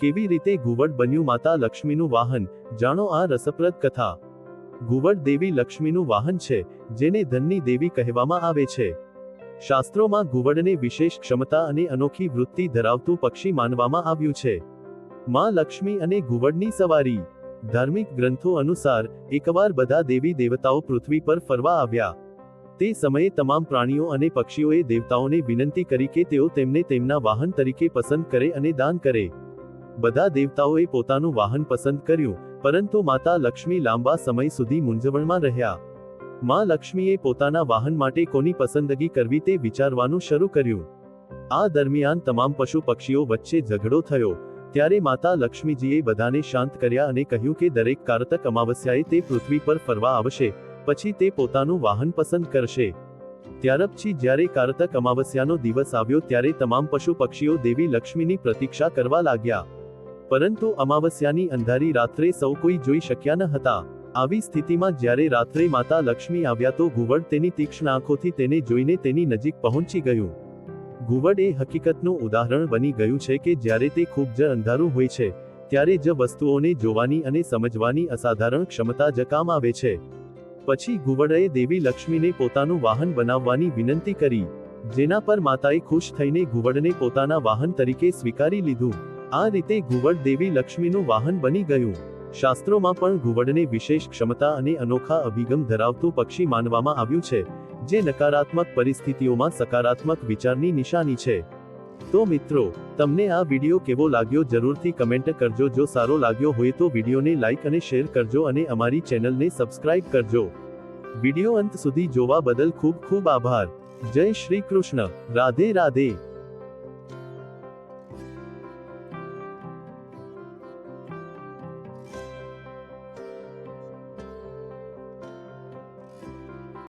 કેવી રીતે ઘુવડ બન્યું માતા લક્ષ્મીનું વાહન? જાણો આ રસપ્રદ કથા. ઘુવડ દેવી લક્ષ્મીનું વાહન છે, જેને ધનની દેવી કહેવામાં આવે છે. શાસ્ત્રોમાં ઘુવડને વિશેષ ક્ષમતા અને અનોખી વૃત્તિ ધરાવતું પક્ષી માનવામાં આવ્યું છે. માં લક્ષ્મી અને ઘુવડની સવારી. ધાર્મિક ગ્રંથો અનુસાર, એકવાર બધા દેવી દેવતાઓ પૃથ્વી પર ફરવા આવ્યા. તે સમયે તમામ પ્રાણીઓ અને પક્ષીઓએ દેવતાઓને વિનંતી કરી કે તેઓ તેમને તેમના વાહન તરીકે પસંદ કરે અને દાન કરે. બધા દેવતાઓએ પોતાનું વાહન પસંદ કર્યું, પરંતુ માતા લક્ષ્મી લાંબા સમય સુધી મૂંઝવણમાં રહ્યા. માં લક્ષ્મીએ પોતાના વાહન માટે કોની પસંદગી કરવી તે વિચારવાનું શરૂ કર્યું. આ દરમિયાન તમામ પશુ પક્ષીઓ વચ્ચે ઝઘડો થયો, ત્યારે માતા લક્ષ્મીજીએ બધાને શાંત કર્યા અને કહ્યું કે દરેક કારતક અમાવસ્યાએ તે પૃથ્વી પર ફરવા આવશે, પછી તે પોતાનું વાહન પસંદ કરશે. ત્યારપછી જ્યારે કારતક અમાવસ્યાનો દિવસ આવ્યો ત્યારે તમામ પશુ પક્ષીઓ દેવી લક્ષ્મીની પ્રતીક્ષા કરવા લાગ્યા. પરંતુ અમાવસ્યાની અંધારી રાત્રે સૌ કોઈ જોઈ શક્યા ન હતા. આવી સ્થિતિમાં જ્યારે રાત્રે માતા લક્ષ્મી આવ્યા તો ઘુવડ તેની તીક્ષ્ણ આંખોથી તેને જોઈને તેની નજીક પહોંચી ગયું. ઘુવડ એ હકીકતનું ઉદાહરણ બની ગયું છે કે જ્યારે તે ખૂબ જ અંધારું હોય છે, ત્યારે જ વસ્તુઓને જોવાની અને સમજવાની અસાધારણ ક્ષમતા જ કામ આવે છે. પછી ઘુવડએ દેવી લક્ષ્મીને પોતાનું વાહન બનાવવાની વિનંતી કરી, જેના પર માતાએ ખુશ થઈને ઘુવડને પોતાના વાહન તરીકે સ્વીકારી લીધું. આ રીતે ઘુવડ દેવી લક્ષ્મીનું વાહન બની ગયું. શાસ્ત્રોમાં પણ ઘુવડને વિશેષ ક્ષમતા અને અનોખા અભિગમ ધરાવતું પક્ષી માનવામાં આવ્યું છે, જે નકારાત્મક પરિસ્થિતિઓમાં સકારાત્મક વિચારની નિશાની છે. તો મિત્રો, તમને આ વીડિયો કેવો લાગ્યો જરૂરથી કમેન્ટ કરજો. જો સારો લાગ્યો હોય તો વિડીયોને લાઇક અને શેર કરજો અને અમારી ચેનલને સબસ્ક્રાઇબ કરજો. વીડિયો અંત સુધી જોવા બદલ ખૂબ ખૂબ આભાર. જય શ્રી કૃષ્ણ. રાધે રાધે.